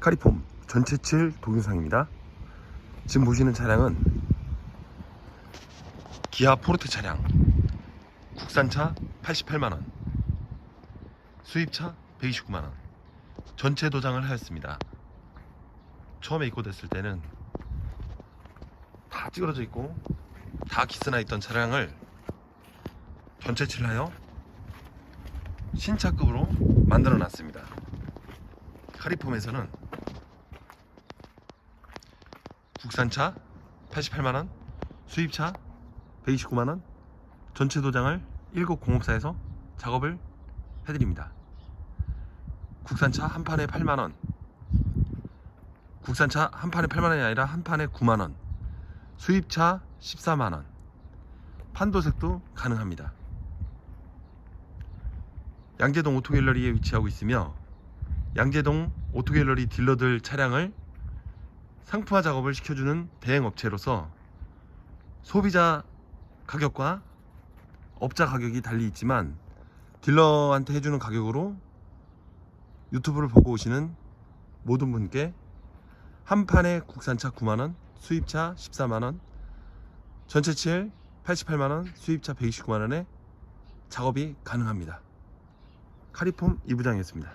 카리폼 전체 7 동영상입니다. 지금 보시는 차량은 기아 포르테 차량 국산차 88만원 수입차 129만원 전체 도장을 하였습니다. 처음에 입고됐을 때는 다 찌그러져 있고 다 기스나 있던 차량을 전체 칠하여 신차급으로 만들어 놨습니다. 카리폼에서는 국산차 88만원, 수입차 129만원, 전체 도장을 1급 공업사에서 작업을 해드립니다. 국산차 한 판에 8만원, 국산차 한 판에 8만원이 아니라 한 판에 9만원, 수입차 14만원, 판도색도 가능합니다. 양재동 오토갤러리에 위치하고 있으며 양재동 오토갤러리 딜러들 차량을 상품화 작업을 시켜주는 대행 업체로서 소비자 가격과 업자 가격이 달리 있지만 딜러한테 해주는 가격으로 유튜브를 보고 오시는 모든 분께 한 판에 국산차 9만원, 수입차 14만원, 전체 칠 88만원, 수입차 129만원에 작업이 가능합니다. 카리폼 이부장이었습니다.